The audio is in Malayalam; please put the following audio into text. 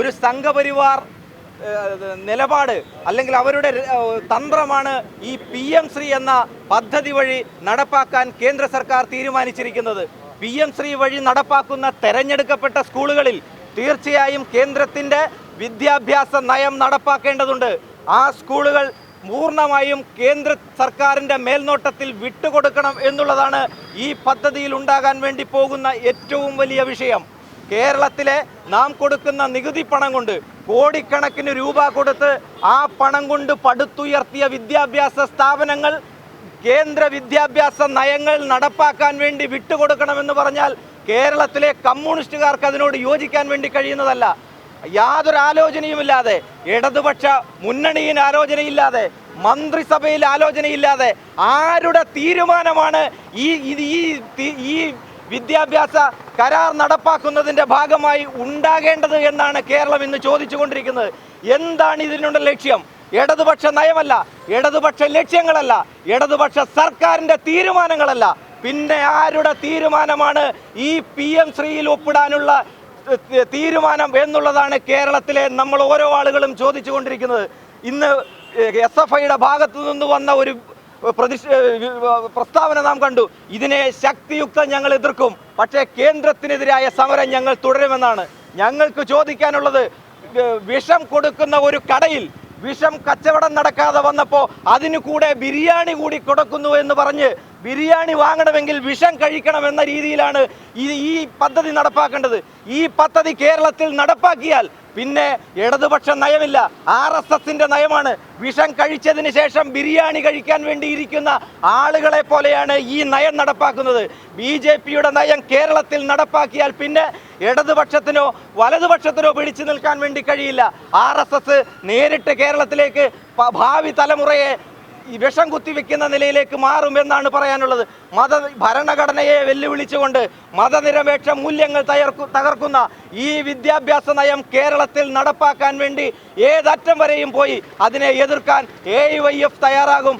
ഒരു സംഘപരിവാർ നിലപാട് അല്ലെങ്കിൽ അവരുടെ തന്ത്രമാണ് ഈ പി എം ശ്രീ എന്ന പദ്ധതി വഴി നടപ്പാക്കാൻ കേന്ദ്ര സർക്കാർ തീരുമാനിച്ചിരിക്കുന്നത്. പി എം ശ്രീ വഴി നടപ്പാക്കുന്ന തെരഞ്ഞെടുക്കപ്പെട്ട സ്കൂളുകളിൽ തീർച്ചയായും കേന്ദ്രത്തിന്റെ വിദ്യാഭ്യാസ നയം നടപ്പാക്കേണ്ടതുണ്ട്. ആ സ്കൂളുകൾ പൂർണമായും കേന്ദ്ര സർക്കാരിന്റെ മേൽനോട്ടത്തിൽ വിട്ടുകൊടുക്കണം എന്നുള്ളതാണ് ഈ പദ്ധതിയിൽ ഉണ്ടാകാൻ വേണ്ടി പോകുന്ന ഏറ്റവും വലിയ വിഷയം. കേരളത്തിലെ നാം കൊടുക്കുന്ന നികുതി പണം കൊണ്ട് കോടിക്കണക്കിന് രൂപ കൊടുത്ത് ആ പണം കൊണ്ട് പടുത്തുയർത്തിയ വിദ്യാഭ്യാസ സ്ഥാപനങ്ങൾ കേന്ദ്ര വിദ്യാഭ്യാസ നയങ്ങൾ നടപ്പാക്കാൻ വേണ്ടി വിട്ടുകൊടുക്കണമെന്ന് പറഞ്ഞാൽ കേരളത്തിലെ കമ്മ്യൂണിസ്റ്റുകാർക്ക് അതിനോട് യോജിക്കാൻ വേണ്ടി കഴിയുന്നതല്ല. യാതൊരു ആലോചനയുമില്ലാതെ ഇടതുപക്ഷ മുന്നണിയിൽ ആലോചനയില്ലാതെ മന്ത്രിസഭയിൽ ആലോചനയില്ലാതെ ആരുടെ തീരുമാനമാണ് ഈ ഈ ഈ വിദ്യാഭ്യാസ കരാർ നടപ്പാക്കുന്നതിന്റെ ഭാഗമായി ഉണ്ടാകേണ്ടത് എന്നാണ് കേരളം ഇന്ന് ചോദിച്ചുകൊണ്ടിരിക്കുന്നത്. എന്താണ് ഇതിനുള്ള ലക്ഷ്യം? ഇടതുപക്ഷ നയമല്ല ഇടതുപക്ഷ ലക്ഷ്യങ്ങളല്ല ഇടതുപക്ഷ സർക്കാരിന്റെ തീരുമാനങ്ങളല്ല. പിന്നെ ആരുടെ തീരുമാനമാണ് ഈ പി എം ശ്രീയിൽ ഒപ്പിടാനുള്ള തീരുമാനം എന്നുള്ളതാണ് കേരളത്തിലെ നമ്മൾ ഓരോ ആളുകളും ചോദിച്ചുകൊണ്ടിരിക്കുന്നത്. ഇന്ന് എസ് എഫ് ഐയുടെ ഭാഗത്തു നിന്ന് വന്ന ഒരു പ്രസ്താവന നാം കണ്ടു. ഇതിനെ ശക്തിയുക്തം ഞങ്ങൾ എതിർക്കും. പക്ഷേ കേന്ദ്രത്തിനെതിരായ സമരം ഞങ്ങൾ തുടരുമെന്നാണ് ഞങ്ങൾക്ക് ചോദിക്കാനുള്ളത്. വിഷം കൊടുക്കുന്ന ഒരു കടയിൽ വിഷം കച്ചവടം നടക്കാതെ വന്നപ്പോൾ അതിനു കൂടെ ബിരിയാണി കൂടി കൊടുക്കുന്നു എന്ന് പറഞ്ഞ് ബിരിയാണി വാങ്ങണമെങ്കിൽ വിഷം കഴിക്കണം എന്ന രീതിയിലാണ് ഈ ഈ പദ്ധതി നടപ്പാക്കേണ്ടത്. ഈ പദ്ധതി കേരളത്തിൽ നടപ്പാക്കിയാൽ പിന്നെ ഇടതുപക്ഷ നയമില്ല. ആർ എസ് എസിന്റെ നയമാണ്. വിഷം കഴിച്ചതിന് ശേഷം ബിരിയാണി കഴിക്കാൻ വേണ്ടിയിരിക്കുന്ന ആളുകളെ പോലെയാണ് ഈ നയം നടപ്പാക്കുന്നത്. ബി ജെ പിയുടെ നയം കേരളത്തിൽ നടപ്പാക്കിയാൽ പിന്നെ ഇടതുപക്ഷത്തിനോ വലതുപക്ഷത്തിനോ പിടിച്ചു നിൽക്കാൻ വേണ്ടി കഴിയില്ല. ആർ നേരിട്ട് കേരളത്തിലേക്ക് ഭാവി തലമുറയെ വിഷം കുത്തിവെക്കുന്ന നിലയിലേക്ക് മാറുമെന്നാണ് പറയാനുള്ളത്. മത ഭരണഘടനയെ വെല്ലുവിളിച്ചുകൊണ്ട് മതനിരപേക്ഷ മൂല്യങ്ങൾ തകർക്കു തകർക്കുന്ന ഈ വിദ്യാഭ്യാസ നയം കേരളത്തിൽ നടപ്പാക്കാൻ വേണ്ടി ഏതറ്റം വരെയും പോയി അതിനെ എതിർക്കാൻ എ തയ്യാറാകും.